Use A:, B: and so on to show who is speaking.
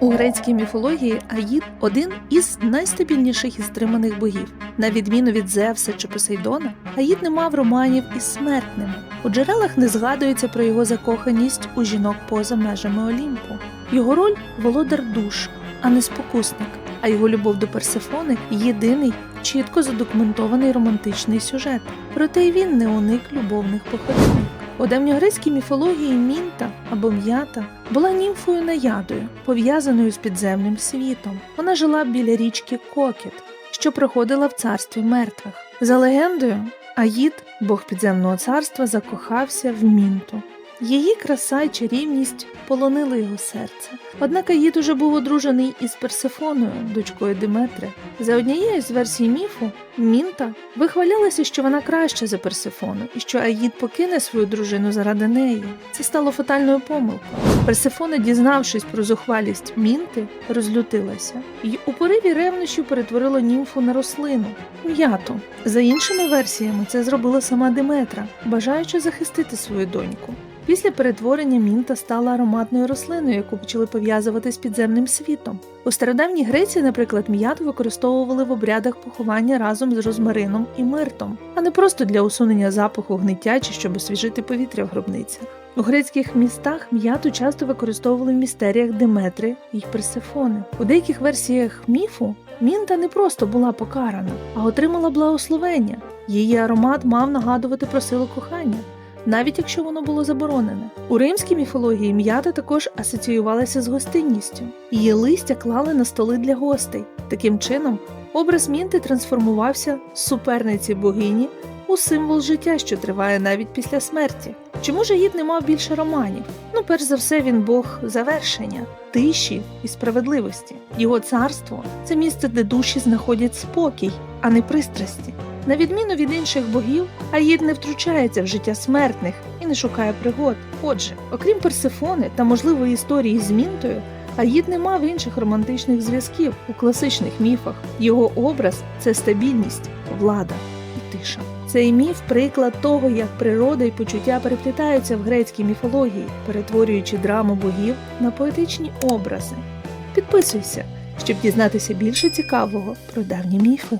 A: У грецькій міфології Аїд один із найстабільніших і стриманих богів. На відміну від Зевса чи Посейдона, Аїд не мав романів із смертними. У джерелах не згадується про його закоханість у жінок поза межами Олімпу. Його роль володар душ, а не спокусник, а його любов до Персефони єдиний чітко задокументований романтичний сюжет. Проте й він не уник любовних походів. У давньогрецькій міфології Мінта або М'ята була німфою наядою, пов'язаною з підземним світом. Вона жила біля річки Кокіт, що проходила в царстві мертвих. За легендою, Аїд, бог підземного царства, закохався в Мінту. Її краса й чарівність полонили його серце. Однак Аїд уже був одружений із Персефоною, дочкою Диметри. За однією з версій міфу, Мінта вихвалялася, що вона краща за Персефону і що Аїд покине свою дружину заради неї. Це стало фатальною помилкою. Персефона, дізнавшись про зухвалість Мінти, розлютилася і у пориві ревнощів перетворила німфу на рослину м'яту. За іншими версіями, це зробила сама Диметра, бажаючи захистити свою доньку. Після перетворення мінта стала ароматною рослиною, яку почали пов'язувати з підземним світом. У стародавній Греції, наприклад, м'яту використовували в обрядах поховання разом з розмарином і миртом, а не просто для усунення запаху гниття чи щоб освіжити повітря в гробницях. У грецьких містах м'яту часто використовували в містеріях Диметри і Персефони. У деяких версіях міфу мінта не просто була покарана, а отримала благословення. Її аромат мав нагадувати про силу кохання навіть якщо воно було заборонене. У римській міфології м'ята також асоціювалася з гостинністю. Її листя клали на столи для гостей. Таким чином, образ мінти трансформувався з суперниці богині у символ життя, що триває навіть після смерті. Чому ж Аїд не мав більше романів? Ну, перш за все, він Бог завершення, тиші і справедливості. Його царство це місце, де душі знаходять спокій, а не пристрасті. На відміну від інших богів, Аїд не втручається в життя смертних і не шукає пригод. Отже, окрім Персефони та можливої історії з Мінтою, Аїд не мав інших романтичних зв'язків у класичних міфах. Його образ це стабільність, влада і тиша. Цей міф приклад того, як природа і почуття переплітаються в грецькій міфології, перетворюючи драму богів на поетичні образи. Підписуйся, щоб дізнатися більше цікавого про давні міфи.